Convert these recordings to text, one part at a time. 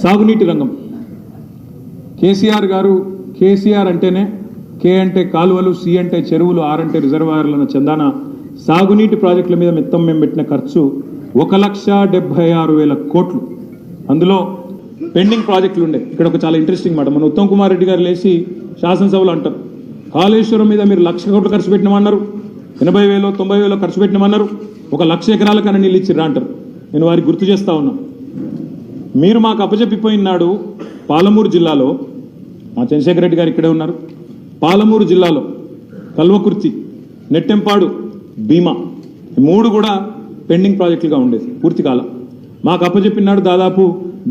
సాగునీటి రంగం. కేసీఆర్ గారు కేసీఆర్ అంటేనే కే అంటే కాలువలు సి అంటే చెరువులు ఆర్ అంటే రిజర్వాయర్లను చందాన సాగునీటి ప్రాజెక్టుల మీద మిత్తం మేము పెట్టిన ఖర్చు ఒక లక్ష డెబ్బై ఆరు వేల కోట్లు. అందులో పెండింగ్ ప్రాజెక్టులు ఉండే. ఇక్కడ ఒక చాలా ఇంట్రెస్టింగ్ మాట. మన ఉత్తమ్ కుమార్ రెడ్డి గారు లేచి శాసనసభలో అంటారు. కాళేశ్వరం మీద మీరు లక్ష కోట్లు ఖర్చు పెట్టినామన్నారు. ఎనభై వేలు తొంభై వేలు ఖర్చు పెట్టినామన్నారు. ఒక లక్ష ఎకరాలకన్నా నీళ్ళు ఇచ్చిర్రా అంటారు. నేను వారికి గుర్తు చేస్తా ఉన్నా. మీరు మాకు అప్పచెప్పిపోయినాడు పాలమూరు జిల్లాలో. మా చంద్రశేఖర రెడ్డి గారు ఇక్కడే ఉన్నారు. పాలమూరు జిల్లాలో కల్వకుర్తి నెట్టెంపాడు భీమా మూడు కూడా పెండింగ్ ప్రాజెక్టులుగా ఉండేది పూర్తి కాలం. మాకు అప్పచెప్పినాడు దాదాపు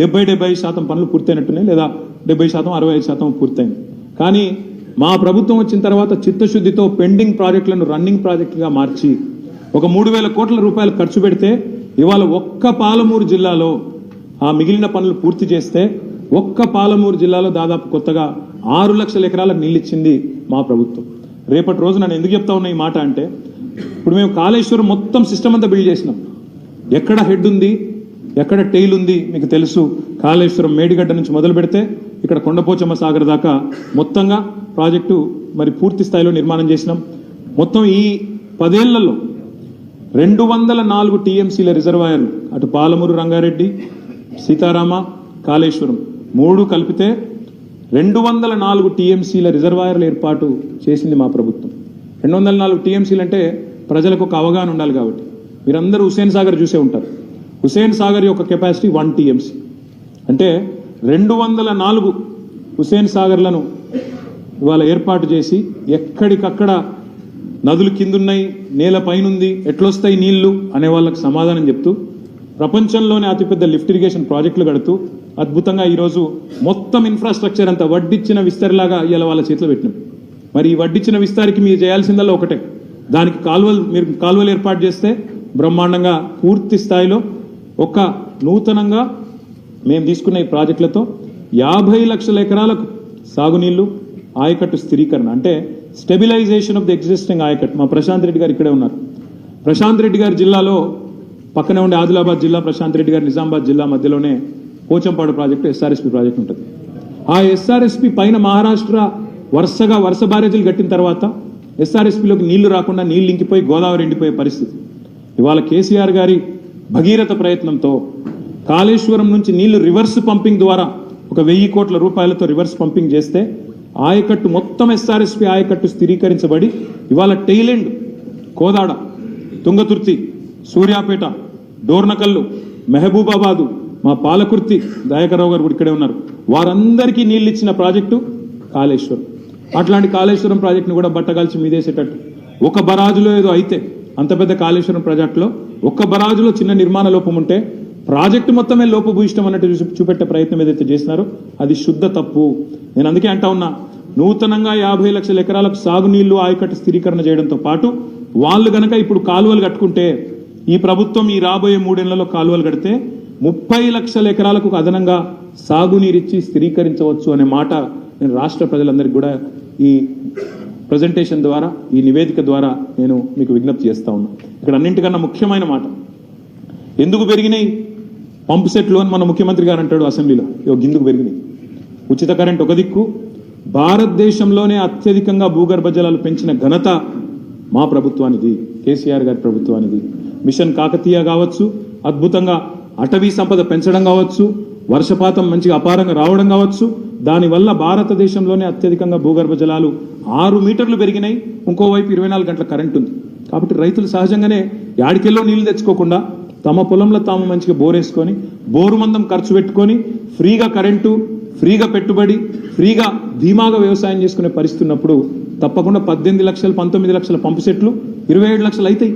డెబ్బై డెబ్బై శాతం పనులు పూర్తయినట్టున్నాయి లేదా డెబ్బై శాతం అరవై ఐదు శాతం పూర్తయింది. కానీ మా ప్రభుత్వం వచ్చిన తర్వాత చిత్తశుద్ధితో పెండింగ్ ప్రాజెక్టులను రన్నింగ్ ప్రాజెక్టుగా మార్చి ఒక మూడు వేల కోట్ల రూపాయలు ఖర్చు పెడితే ఇవాళ ఒక్క పాలమూరు జిల్లాలో ఆ మిగిలిన పనులు పూర్తి చేస్తే ఒక్క పాలమూరు జిల్లాలో దాదాపు కొత్తగా ఆరు లక్షల ఎకరాలకు నీళ్ళిచ్చింది మా ప్రభుత్వం. రేపటి రోజు నన్ను ఎందుకు చెప్తా ఉన్నా ఈ మాట అంటే ఇప్పుడు మేము కాళేశ్వరం మొత్తం సిస్టమ్ అంతా బిల్డ్ చేసినాం. ఎక్కడ హెడ్ ఉంది ఎక్కడ టెయిల్ ఉంది మీకు తెలుసు. కాళేశ్వరం మేడిగడ్డ నుంచి మొదలు పెడితే ఇక్కడ కొండపోచమ్మ సాగర్ దాకా మొత్తంగా ప్రాజెక్టు మరి పూర్తి స్థాయిలో నిర్మాణం చేసినాం. మొత్తం ఈ పదేళ్ళలో రెండు వందల నాలుగు టీఎంసీల రిజర్వాయర్లు అటు పాలమూరు రంగారెడ్డి సీతారామ కాళేశ్వరం మూడు కలిపితే రెండు వందల నాలుగు టీఎంసీల రిజర్వాయర్ల ఏర్పాటు చేసింది మా ప్రభుత్వం. రెండు వందల నాలుగు టీఎంసీలు అంటే ప్రజలకు ఒక అవగాహన ఉండాలి కాబట్టి. మీరందరూ హుసేన్ సాగర్ చూసే ఉంటారు. హుసేన్ సాగర్ యొక్క కెపాసిటీ వన్ టీఎంసీ. అంటే రెండు వందల నాలుగు హుసేన్ సాగర్లను ఇవాళ ఏర్పాటు చేసి ఎక్కడికక్కడ నదులు కిందున్నాయి నేల పైనుంది ఎట్లొస్తాయి నీళ్ళు అనే వాళ్ళకి సమాధానం చెప్తూ ప్రపంచంలోనే అతిపెద్ద లిఫ్ట్ ఇరిగేషన్ ప్రాజెక్టులు కడుతూ అద్భుతంగా ఈరోజు మొత్తం ఇన్ఫ్రాస్ట్రక్చర్ అంతా వడ్డిచ్చిన విస్తరిలాగా ఇలా వాళ్ళ చేతిలో పెట్టినాం. మరి ఈ వడ్డిచ్చిన విస్తారికి మీరు చేయాల్సిందల్లా ఒకటే. దానికి కాలువలు మీరు కాలువలు ఏర్పాటు చేస్తే బ్రహ్మాండంగా పూర్తి స్థాయిలో ఒక నూతనంగా మేము తీసుకున్న ఈ ప్రాజెక్టులతో యాభై లక్షల ఎకరాలకు సాగునీళ్ళు ఆయకట్టు స్థిరీకరణ అంటే స్టెబిలైజేషన్ ఆఫ్ ది ఎగ్జిస్టింగ్ ఆయకట్టు. మా ప్రశాంత్ రెడ్డి గారు ఇక్కడే ఉన్నారు. ప్రశాంత్ రెడ్డి గారి జిల్లాలో పక్కనే ఉండే ఆదిలాబాద్ జిల్లా ప్రశాంత్ రెడ్డి గారి నిజామాబాద్ జిల్లా మధ్యలోనే పోచంపాడు ప్రాజెక్టు ఎస్ఆర్ఎస్పి ప్రాజెక్ట్ ఉంటుంది. ఆ ఎస్ఆర్ఎస్పి పైన మహారాష్ట్ర వరుసగా వరుస బ్యారేజీలు కట్టిన తర్వాత ఎస్ఆర్ఎస్పిలోకి నీళ్ళు రాకుండా నీళ్ళు ఇంకిపోయి గోదావరి ఎండిపోయే పరిస్థితి. ఇవాళ కేసీఆర్ గారి భగీరథ ప్రయత్నంతో కాళేశ్వరం నుంచి నీళ్ళు రివర్స్ పంపింగ్ ద్వారా ఒక వెయ్యి కోట్ల రూపాయలతో రివర్స్ పంపింగ్ చేస్తే ఆయకట్టు మొత్తం ఎస్ఆర్ఎస్పి ఆయకట్టు స్థిరీకరించబడి ఇవాళ టైలెండ్ కోదాడ తుంగతుర్తి సూర్యాపేట డోర్నకల్లు మెహబూబాబాదు మా పాలకుర్తి దయాకరావు గారు కూడా ఇక్కడే ఉన్నారు. వారందరికీ నీళ్ళు ఇచ్చిన ప్రాజెక్టు కాళేశ్వరం. అట్లాంటి కాళేశ్వరం ప్రాజెక్టును కూడా బట్టగాల్చి మీదేసేటట్టు. ఒక బరాజులో ఏదో అయితే అంత పెద్ద కాళేశ్వరం ప్రాజెక్టులో ఒక్క బరాజులో చిన్న నిర్మాణ లోపం ఉంటే ప్రాజెక్టు మొత్తమే లోపభూయిష్టం అన్నట్టు చూసి- చూపెట్టే ప్రయత్నం ఏదైతే చేసినారో అది శుద్ధ తప్పు. నేను అందుకే అంటా ఉన్నా నూతనంగా యాభై లక్షల ఎకరాలకు సాగునీళ్ళు ఆయకట్టు స్థిరీకరణ చేయడంతో పాటు వాళ్ళు గనక ఇప్పుడు కాలువలు కట్టుకుంటే ఈ ప్రభుత్వం ఈ రాబోయే మూడేళ్ళలో కాలువలు కడితే ముప్పై లక్షల ఎకరాలకు అదనంగా సాగునీరిచ్చి స్థిరీకరించవచ్చు అనే మాట నేను రాష్ట్ర ప్రజలందరికీ కూడా ఈ ప్రజెంటేషన్ ద్వారా ఈ నివేదిక ద్వారా నేను మీకు విజ్ఞప్తి చేస్తా ఉన్నా. ఇక్కడ అన్నింటికన్నా ముఖ్యమైన మాట. ఎందుకు పెరిగినాయి? పంప్ సెట్లు అని మన ముఖ్యమంత్రి గారు అంటాడు అసెంబ్లీలో. ఇగో గిందుకు పెరిగినాయి. ఉచిత కరెంట్ ఒక దిక్కు. భారతదేశంలోనే అత్యధికంగా భూగర్భ జలాలు పెంచిన ఘనత మా ప్రభుత్వానికి కేసీఆర్ గారి ప్రభుత్వానికి మిషన్ కాకతీయ కావచ్చు అద్భుతంగా అటవీ సంపద పెంచడం కావచ్చు వర్షపాతం మంచిగా అపారంగా రావడం కావచ్చు దానివల్ల భారతదేశంలోనే అత్యధికంగా భూగర్భ జలాలు ఆరు మీటర్లు పెరిగినాయి ఇంకోవైపు ఇరవై నాలుగు గంటల కరెంట్ ఉంది. కాబట్టి రైతులు సహజంగానే యాడికెల్లో నీళ్ళు తెచ్చుకోకుండా తమ పొలంలో తాము మంచిగా బోరేసుకొని బోరు మందం ఖర్చు పెట్టుకొని ఫ్రీగా కరెంటు ఫ్రీగా పెట్టుబడి ఫ్రీగా ధీమాగా వ్యవసాయం చేసుకునే పరిస్థితి ఉన్నప్పుడు తప్పకుండా పద్దెనిమిది లక్షలు పంతొమ్మిది లక్షల పంపు సెట్లు ఇరవై ఏడు లక్షలు అవుతాయి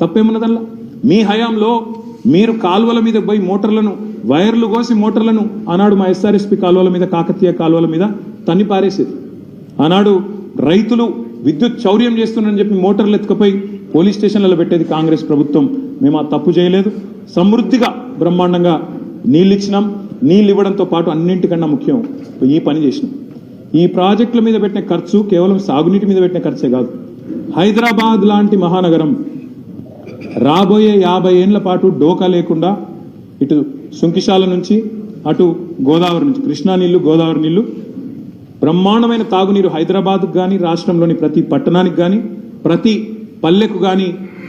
తప్పేమున్నదల్లా? మీ హయాంలో మీరు కాలువల మీద పోయి మోటార్లను వైర్లు కోసి మోటార్లను ఆనాడు మా ఎస్ఆర్ఎస్పి కాలువల మీద కాకతీయ కాలువల మీద తన్ని పారేసేది. ఆనాడు రైతులు విద్యుత్ చౌర్యం చేస్తున్నారని చెప్పి మోటార్లు ఎత్తుకపోయి పోలీస్ స్టేషన్లలో పెట్టేది కాంగ్రెస్ ప్రభుత్వం. మేము ఆ తప్పు చేయలేదు. సమృద్ధిగా బ్రహ్మాండంగా నీళ్ళు ఇచ్చినాం. నీళ్ళు ఇవ్వడంతో పాటు అన్నింటికన్నా ముఖ్యం ఈ పని చేసినాం. ఈ ప్రాజెక్టుల మీద పెట్టిన ఖర్చు కేవలం సాగునీటి మీద పెట్టిన ఖర్చే కాదు. హైదరాబాద్ లాంటి మహానగరం రాబోయే యాభై ఏండ్ల పాటు డోకా లేకుండా ఇటు సుంకిశాల నుంచి అటు గోదావరి నుంచి కృష్ణా నీళ్ళు గోదావరి నీళ్ళు బ్రహ్మాండమైన తాగునీరు హైదరాబాద్కు కానీ రాష్ట్రంలోని ప్రతి పట్టణానికి కానీ ప్రతి పల్లెకు కానీ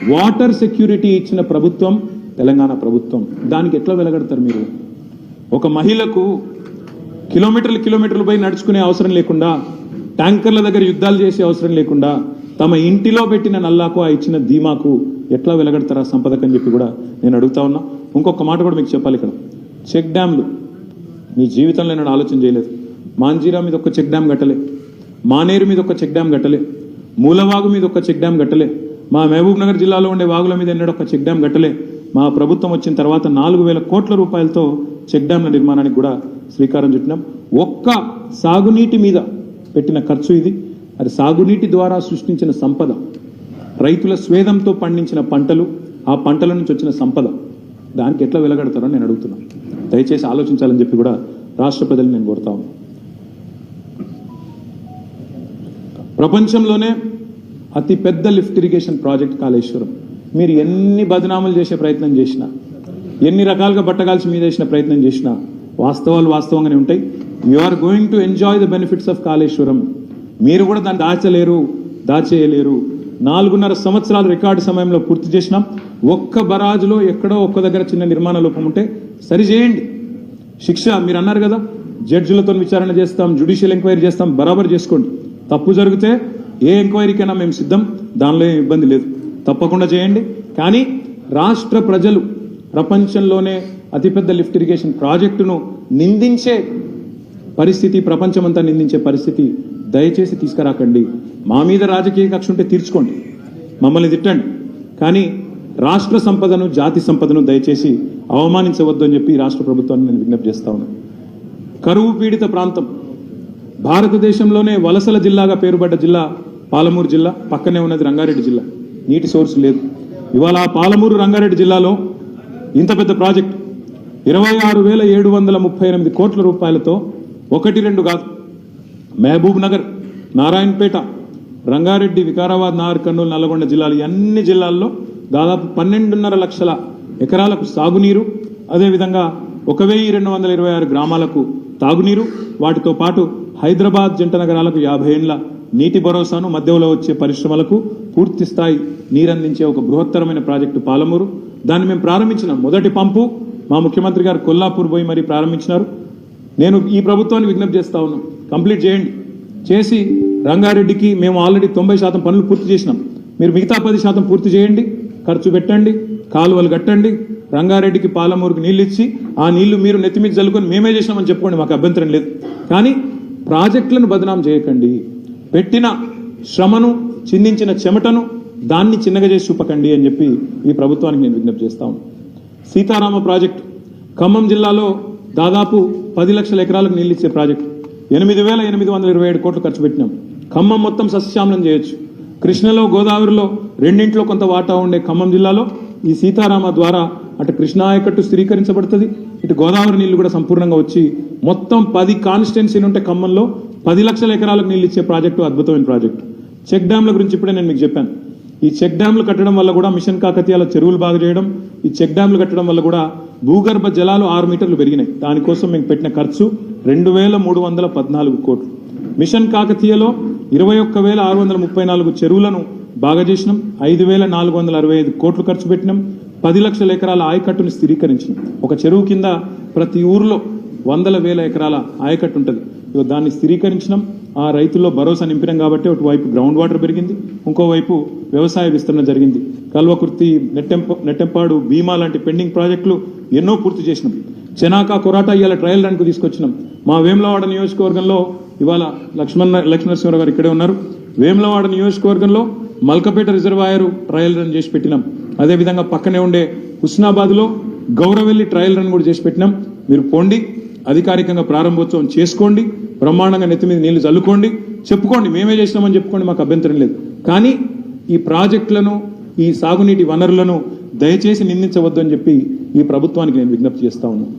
వాటర్ సెక్యూరిటీ ఇచ్చిన ప్రభుత్వం తెలంగాణ ప్రభుత్వం. దానికి ఎట్లా వెలగడతారు మీరు? ఒక మహిళకు కిలోమీటర్లు కిలోమీటర్లు పోయి నడుచుకునే అవసరం లేకుండా ట్యాంకర్ల దగ్గర యుద్ధాలు చేసే అవసరం లేకుండా తమ ఇంటిలో పెట్టిన నల్లాకు ఆ ఇచ్చిన ధీమాకు ఎట్లా వెలగడతారా సంపదకని చెప్పి కూడా నేను అడుగుతా ఉన్నా. ఇంకొక మాట కూడా మీకు చెప్పాలి ఇక్కడ. చెక్ డ్యామ్లు మీ జీవితంలో నేను ఆలోచన చేయలేదు. మాంజీరా మీద ఒక చెక్ డ్యామ్ కట్టలే. మానేరు మీద ఒక చెక్ డ్యామ్ కట్టలే. మూలవాగు మీద ఒక చెక్ డ్యామ్ కట్టలే. మా మహబూబ్ నగర్ జిల్లాలో ఉండే వాగుల మీద ఎన్నడూ ఒక చెక్ డ్యామ్ కట్టలే. మా ప్రభుత్వం వచ్చిన తర్వాత నాలుగు వేల కోట్ల రూపాయలతో చెక్ డ్యామ్ల నిర్మాణానికి కూడా శ్రీకారం చుట్టినాం. ఒక్క సాగునీటి మీద పెట్టిన ఖర్చు ఇది. అది సాగునీటి ద్వారా సృష్టించిన సంపద. రైతుల స్వేదంతో పండించిన పంటలు ఆ పంటల నుంచి వచ్చిన సంపద. దానికి ఎట్లా వెలగడతారో నేను అడుగుతున్నాను దయచేసి ఆలోచించాలని చెప్పి కూడా రాష్ట్ర ప్రజలు నేను కోరుతా ప్రపంచంలోనే అతి పెద్ద లిఫ్ట్ ఇరిగేషన్ ప్రాజెక్ట్ కాళేశ్వరం. మీరు ఎన్ని బదనాములు చేసే ప్రయత్నం చేసినా ఎన్ని రకాలుగా బట్టగాల్సి మీద వేసిన ప్రయత్నం చేసినా వాస్తవాలు వాస్తవంగానే ఉంటాయి. You are going to enjoy the benefits of Kaleshwaram. మీరు కూడా దాన్ని దాచలేరు దాచేయలేరు. నాలుగున్నర సంవత్సరాల రికార్డు సమయంలో పూర్తి చేసినాం. ఒక్క బరాజులో ఎక్కడో ఒక్క దగ్గర చిన్న నిర్మాణ లోపం ఉంటే సరి చేయండి శిక్ష మీరు అన్నారు కదా జడ్జిలతో విచారణ చేస్తాం జ్యుడిషియల్ ఎంక్వైరీ చేస్తాం బరాబర్ చేసుకోండి. తప్పు జరిగితే ఏ ఎంక్వైరీకైనా మేము సిద్ధం దానిలో ఏం ఇబ్బంది లేదు. తప్పకుండా చేయండి. కానీ రాష్ట్ర ప్రజలు ప్రపంచంలోనే అతిపెద్ద లిఫ్ట్ ఇరిగేషన్ ప్రాజెక్టును నిందించే పరిస్థితి ప్రపంచమంతా నిందించే పరిస్థితి దయచేసి తీసుకురాకండి. మా మీద రాజకీయ కక్ష ఉంటే తీర్చుకోండి. మమ్మల్ని తిట్టండి. కానీ రాష్ట్ర సంపదను జాతి సంపదను దయచేసి అవమానించవద్దు అని చెప్పి రాష్ట్ర ప్రభుత్వాన్ని నేను విజ్ఞప్తి చేస్తా ఉన్నాను కరువు పీడిత ప్రాంతం. భారతదేశంలోనే వలసల జిల్లాగా పేరుపడ్డ జిల్లా పాలమూరు జిల్లా. పక్కనే ఉన్నది రంగారెడ్డి జిల్లా. నీటి సోర్స్ లేదు. ఇవాళ పాలమూరు రంగారెడ్డి జిల్లాలో ఇంత పెద్ద ప్రాజెక్ట్. ఇరవై ఆరు వేల ఏడు వందల ముప్పై ఎనిమిది కోట్ల రూపాయలతో ఒకటి రెండు కాదు. మహబూబ్ నగర్ నారాయణపేట రంగారెడ్డి వికారాబాద్ నాగర్ కర్నూలు నల్లగొండ జిల్లాలు అన్ని జిల్లాల్లో దాదాపు పన్నెండున్నర లక్షల ఎకరాలకు సాగునీరు అదేవిధంగా ఒక వెయ్యి రెండు వందల ఇరవై ఆరు గ్రామాలకు తాగునీరు వాటితో పాటు హైదరాబాద్ జంట నగరాలకు యాభై ఏండ్ల నీటి భరోసాను మధ్యలో వచ్చే పరిశ్రమలకు పూర్తి స్థాయి నీరందించే ఒక బృహత్తరమైన ప్రాజెక్టు పాలమూరు. దాన్ని మేము ప్రారంభించిన మొదటి పంపు మా ముఖ్యమంత్రి గారు కొల్లాపూర్ పోయి మరీ ప్రారంభించినారు. నేను ఈ ప్రభుత్వాన్ని విజ్ఞప్తి చేస్తా ఉన్నాను. కంప్లీట్ చేయండి. చేసి రంగారెడ్డికి మేము ఆల్రెడీ తొంభై శాతం పనులు పూర్తి చేసినాం. మీరు మిగతా పది శాతం పూర్తి చేయండి. ఖర్చు పెట్టండి. కాలువలు కట్టండి. రంగారెడ్డికి పాలమూరుకి నీళ్ళు ఇచ్చి ఆ నీళ్ళు మీరు నెత్తిమీద చల్లుకొని మేమే చేసినామని చెప్పుకోండి మాకు అభ్యంతరం లేదు. కానీ ప్రాజెక్టులను బదనాం చేయకండి. పెట్టిన శ్రమను చిందించిన చెమటను దాన్ని చిన్నగా చేసి చూపకండి అని చెప్పి ఈ ప్రభుత్వానికి నేను విజ్ఞప్తి చేస్తాను సీతారామ ప్రాజెక్టు ఖమ్మం జిల్లాలో దాదాపు పది లక్షల ఎకరాలకు నీళ్ళు ఇచ్చే ప్రాజెక్టు. ఎనిమిది వేల ఎనిమిది వందల ఇరవై ఏడు కోట్లు ఖర్చు పెట్టినాం. ఖమ్మం మొత్తం సస్యశ్యామలం చేయొచ్చు. కృష్ణలో గోదావరిలో రెండింట్లో కొంత వాటా ఉండే ఖమ్మం జిల్లాలో ఈ సీతారామ ద్వారా అటు కృష్ణాయకట్టు స్థిరీకరించబడుతుంది. ఇటు గోదావరి నీళ్ళు కూడా సంపూర్ణంగా వచ్చి మొత్తం పది కాన్స్టిట్యున్సీలు ఉంటే ఖమ్మంలో పది లక్షల ఎకరాలకు నీళ్ళు ఇచ్చే ప్రాజెక్టు అద్భుతమైన ప్రాజెక్టు. చెక్ డ్యాంల గురించి ఇప్పుడే నేను మీకు చెప్పాను. ఈ చెక్ డ్యాంలు కట్టడం వల్ల కూడా మిషన్ కాకతీయాల చెరువులు బాగా చేయడం ఈ చెక్ డ్యాంలు కట్టడం వల్ల కూడా భూగర్భ జలాలు ఆరు మీటర్లు పెరిగినాయి. దానికోసం మేము పెట్టిన ఖర్చు రెండు వేల మూడు వందల పద్నాలుగు కోట్లు. మిషన్ కాకతీయలో ఇరవై ఒక్క వేల ఆరు వందల ముప్పై నాలుగు చెరువులను బాగా చేసినాం. ఐదు వేల నాలుగు వందల అరవై ఐదు కోట్లు ఖర్చు పెట్టినాం. పది లక్షల ఎకరాల ఆయకట్టును స్థిరీకరించినాం. ఒక చెరువు కింద ప్రతి ఊరిలో వందల వేల ఎకరాల ఆయకట్టు ఉంటుంది. దాన్ని స్థిరీకరించినాం. ఆ రైతుల్లో భరోసా నింపినాం కాబట్టి ఒకవైపు గ్రౌండ్ వాటర్ పెరిగింది. ఇంకోవైపు వ్యవసాయ విస్తరణ జరిగింది. కల్వకుర్తి నెట్టెంప నెట్టెంపాడు భీమా లాంటి పెండింగ్ ప్రాజెక్టులు ఎన్నో పూర్తి చేసినాం. చెనాక కొరాటా ఇవాళ ట్రయల్ రన్కు తీసుకొచ్చినాం. మా వేములవాడ నియోజకవర్గంలో ఇవాళ లక్ష్మణ లక్ష్మణరసింహరావు గారు ఇక్కడే ఉన్నారు. వేములవాడ నియోజకవర్గంలో మల్కపేట రిజర్వాయర్ ట్రయల్ రన్ చేసి పెట్టినాం. అదేవిధంగా పక్కనే ఉండే హుస్నాబాద్లో గౌరవెల్లి ట్రయల్ రన్ కూడా చేసి పెట్టినాం. మీరు పోండి అధికారికంగా ప్రారంభోత్సవం చేసుకోండి బ్రహ్మాండంగా నెత్తి మీద నీళ్ళు చల్లుకోండి. చెప్పుకోండి మేమే చేసినామని చెప్పుకోండి మాకు అభ్యంతరం లేదు. కానీ ఈ ప్రాజెక్టులను ఈ సాగునీటి వనరులను దయచేసి నిందించవద్దు అని చెప్పి ఈ ప్రభుత్వానికి నేను విజ్ఞప్తి చేస్తా ఉన్నాను.